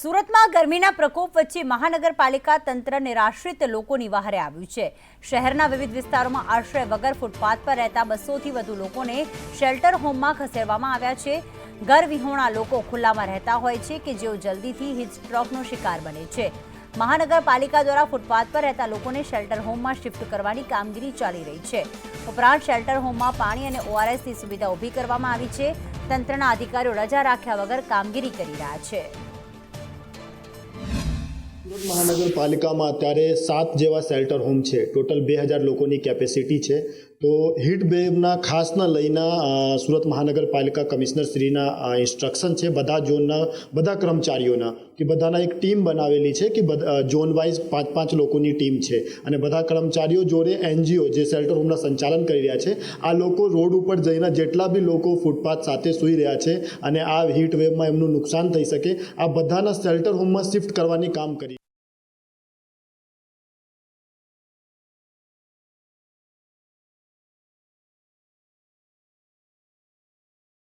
સુરતમાં ગરમીના પ્રકોપ વચ્ચે મહાનગરપાલિકા તંત્ર નિરાશ્રિત લોકોની વહારે આવ્યું છે. શહેરના વિવિધ વિસ્તારોમાં આશ્રય વગર ફૂટપાથ પર રહેતા બસોથી વધુ લોકોને શેલ્ટર હોમમાં ખસેડવામાં આવ્યા છે. ઘર વિહોણા લોકો ખુલ્લામાં રહેતા હોય છે કે જેઓ જલ્દીથી હિટસ્ટ્રોકનો શિકાર બને છે. મહાનગરપાલિકા દ્વારા ફૂટપાથ પર રહેતા લોકોને શેલ્ટર હોમમાં શિફ્ટ કરવાની કામગીરી ચાલી રહી છે. ઉપરાંત શેલ્ટર હોમમાં પાણી અને ઓઆરએસની સુવિધા ઊભી કરવામાં આવી છે. તંત્રના અધિકારીઓ રજા રાખ્યા વગર કામગીરી કરી રહ્યા છે. સુરત મહાનગરપાલિકામાં અત્યારે સાત જેવા શેલ્ટર હોમ છે. ટોટલ બે હજાર લોકોની કેપેસિટી છે. તો હીટ વેવના ખાસના લઈને સુરત મહાનગરપાલિકા કમિશનર શ્રીના ઇન્સ્ટ્રક્શન છે બધા ઝોનના, બધા કર્મચારીઓના કે બધાના એક ટીમ બનાવેલી છે કે ઝોન વાઇઝ પાંચ પાંચ લોકોની ટીમ છે. અને બધા કર્મચારીઓ જોડે એનજીઓ જે શેલ્ટર હોમના સંચાલન કરી રહ્યા છે, આ લોકો રોડ ઉપર જઈને જેટલા બી લોકો ફૂટપાથ સાથે સૂઈ રહ્યા છે અને આ હીટ વેવમાં એમનું નુકસાન થઈ શકે, આ બધાના શેલ્ટર હોમમાં શિફ્ટ કરવાની કામ કરી